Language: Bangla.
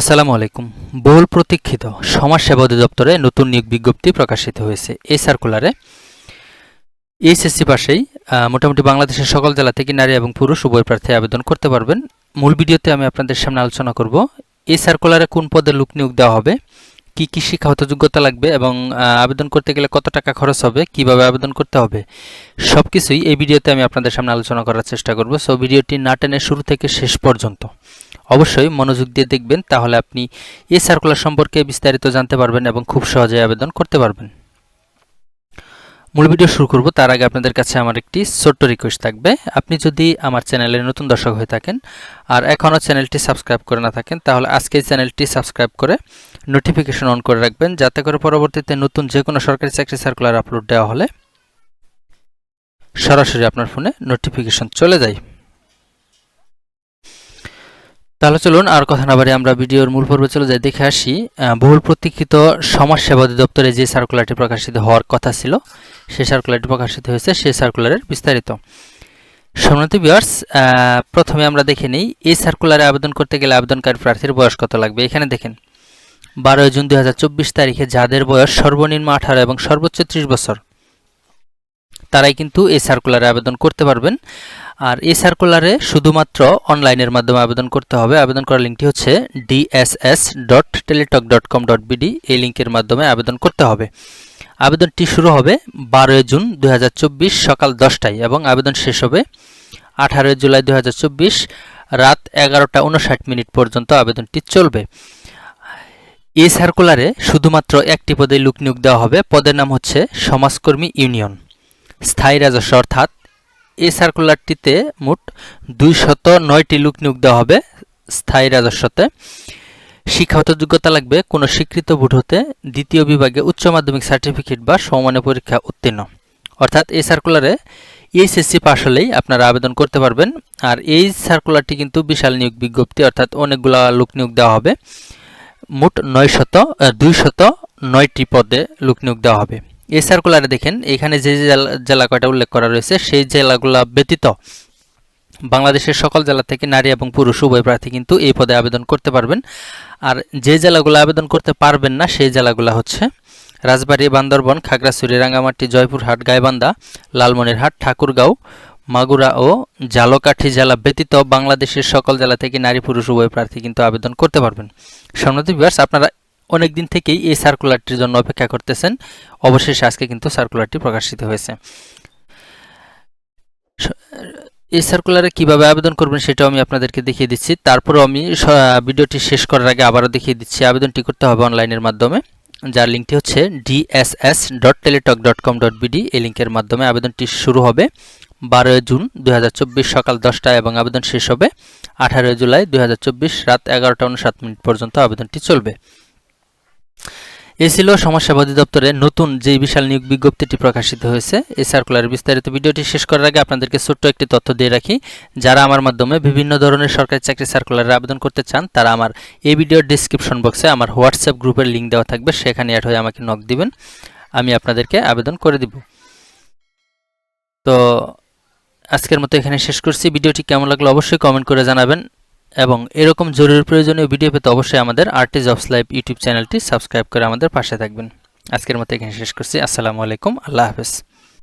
আসসালামু আলাইকুম। বহুল প্রতীক্ষিত সমাজসেবা অধিদপ্তরে নতুন নিয়োগ বিজ্ঞপ্তি প্রকাশিত হয়েছে এই সার্কুলারে এইচএসসি পাশেই মোটামুটি বাংলাদেশের সকল জেলা থেকে নারী এবং পুরুষ উভয় প্রার্থী আবেদন করতে পারবেন। মূল ভিডিওতে আমি আপনাদের সামনে আলোচনা করব, এই সার্কুলারে কোন পদে লোক নিয়োগ দেওয়া হবে, কি কী শিক্ষাগত যোগ্যতা লাগবে এবং আবেদন করতে গেলে কত টাকা খরচ হবে, কীভাবে আবেদন করতে হবে সব কিছুই এই ভিডিওতে আমি আপনাদের সামনে আলোচনা করার চেষ্টা করব। সো ভিডিওটি না টেনে শুরু থেকে শেষ পর্যন্ত। অবশ্যই মনোযোগ দিয়ে দেখবেন, তাহলে আপনি এই সার্কুলার সম্পর্কে বিস্তারিত জানতে পারবেন এবং খুব সহজে আবেদন করতে পারবেন। মূল ভিডিও শুরু করব, তার আগে আপনাদের কাছে আমার একটি ছোট্ট রিকোয়েস্ট থাকবে। আপনি যদি আমার চ্যানেলের নতুন দর্শক হয়ে থাকেন আর এখনও চ্যানেলটি সাবস্ক্রাইব করে না থাকেন, তাহলে আজকে চ্যানেলটি সাবস্ক্রাইব করে নোটিফিকেশন অন করে রাখবেন, যাতে করে পরবর্তীতে নতুন যে কোনো সরকারি চাকরি সার্কুলার আপলোড দেওয়া হলে সরাসরি আপনার ফোনে নোটিফিকেশন চলে যায়। তাহলে চলুন আর কথা না বাড়ি আমরা ভিডিওর মূল পর্বে চলে যাই। দেখে আসি বহুল প্রতীক্ষিত সমাজ সেবা অধিদপ্তরে যে সার্কুলারটি প্রকাশিত হওয়ার কথা ছিল সেই সার্কুলারটি প্রকাশিত হয়েছে সেই সার্কুলারের বিস্তারিত। সম্মানিত ভিউয়ার্স প্রথমে আমরা দেখে নিই, এই সার্কুলারে আবেদন করতে গেলে আবেদনকারী প্রার্থীর বয়স কত লাগবে? এখানে দেখেন, বারোই জুন দু হাজার চব্বিশ তারিখে যাদের বয়স সর্বনিম্ন আঠারো এবং সর্বোচ্চ ত্রিশ বছর তারাই কিন্তু এই সার্কুলারে আবেদন করতে পারবেন। আর এই সার্কুলারে শুধুমাত্র অনলাইনের মাধ্যমে আবেদন করতে হবে। আবেদন করার লিঙ্কটি হচ্ছে DSS dot Teletalk dot com dot এই লিঙ্কের মাধ্যমে আবেদন করতে হবে। আবেদনটি শুরু হবে বারোই জুন দু হাজার চব্বিশ সকাল দশটায় এবং আবেদন শেষ হবে আঠারোই জুলাই দু হাজার চব্বিশ রাত এগারোটা উনষাট মিনিট পর্যন্ত আবেদনটি চলবে। এই সার্কুলারে শুধুমাত্র একটি পদে লোক নিয়োগ দেওয়া হবে। পদের নাম হচ্ছে সমাজকর্মী ইউনিয়ন। স্থায়ী রাজস্ব অর্থাৎ এই সার্কুলারটিতে মোট দুইশত নয়টি লোক নিয়োগ দেওয়া হবে স্থায়ী রাজস্বতে। শিক্ষাগত যোগ্যতা লাগবে কোনো স্বীকৃত বোর্ড হতে দ্বিতীয় বিভাগে উচ্চ মাধ্যমিক সার্টিফিকেট বা সমমানের পরীক্ষা উত্তীর্ণ। অর্থাৎ এই সার্কুলারে এইচএসসি পাশ হলেই আপনারা আবেদন করতে পারবেন। আর এই সার্কুলারটি কিন্তু বিশাল নিয়োগ বিজ্ঞপ্তি, অর্থাৎ অনেকগুলা লোক নিয়োগ দেওয়া হবে। মোট নয় শত দুইশত নয়টি পদে লোক নিয়োগ দেওয়া হবে। এই সার্কুলারে দেখেন, এখানে যে যে জেলা- কয়টা উল্লেখ করা রয়েছে, সেই জেলাগুলো ব্যতীত বাংলাদেশের সকল জেলা থেকে নারী এবং পুরুষ উভয় প্রার্থী কিন্তু এই পদে আবেদন করতে পারবেন। আর যে জেলাগুলো আবেদন করতে পারবেন না, সেই জেলাগুলো হচ্ছে রাজবাড়ী, বান্দরবন, খাগড়াছড়ি, রাঙ্গামাটি, জয়পুরহাট, গাইবান্ধা, লালমনিরহাট, ঠাকুরগাঁও, মাগুরা ও জালকাঠি জেলা ব্যতীত বাংলাদেশের সকল জেলা থেকে নারী, পুরুষ উভয় প্রার্থী কিন্তু আবেদন করতে পারবেন। সম্মানিত ভিউয়ার্স আপনারা অনেক দিন থেকেই এই সার্কুলারটির জন্য অপেক্ষা করতেছেন। অবশেষে আজকে কিন্তু সার্কুলারটি প্রকাশিত হয়েছে। এই সার্কুলারে কীভাবে আবেদন করবেন সেটাও আমি আপনাদেরকে দেখিয়ে দিচ্ছি। তারপরও আমি ভিডিওটি শেষ করার আগে আবারও দেখিয়ে দিচ্ছি। আবেদনটি করতে হবে অনলাইনের মাধ্যমে। যার লিঙ্কটি হচ্ছে DSS dot Teletalk dot com dot BD এই লিঙ্কের মাধ্যমে আবেদনটি শুরু হবে বারোই জুন দুই হাজার চব্বিশ সকাল দশটায় এবং আবেদন শেষ হবে আঠারোই জুলাই দুই হাজার চব্বিশ রাত এগারোটা উনসাত মিনিট পর্যন্ত আবেদনটি চলবে। এ ছিল সমাজসেবা অধিদপ্তরে নতুন যে বিশাল নিয়োগ বিজ্ঞপ্তিটি প্রকাশিত হয়েছে। এই সার্কুলার বিস্তারিত ভিডিওটি শেষ করার আগে আপনাদেরকে ছোট্ট একটি তথ্য দিয়ে রাখি। যারা আমার মাধ্যমে বিভিন্ন ধরনের সরকারি চাকরি সার্কুলারে আবেদন করতে চান, তারা আমার এই ভিডিওর ডিসক্রিপশন বক্সে আমার হোয়াটসঅ্যাপ গ্রুপের লিঙ্ক দেওয়া থাকবে, সেখানে অ্যাড হয়ে আমাকে নক দিবেন। আমি আপনাদেরকে আবেদন করে দিব। তো আজকের মতো এখানে শেষ করছি। ভিডিওটি কেমন লাগল অবশ্যই কমেন্ট করে জানাবেন। এবং এরকম জরুরি প্রয়োজনীয় ভিডিও পেতে অবশ্যই আমাদের আর্টিস্ট অফ লাইভ ইউটিউব চ্যানেলটি সাবস্ক্রাইব করে আমাদের পাশে থাকবেন। আজকের মতো এখানে শেষ করছি। আসসালামু আলাইকুম। আল্লাহ হাফেজ।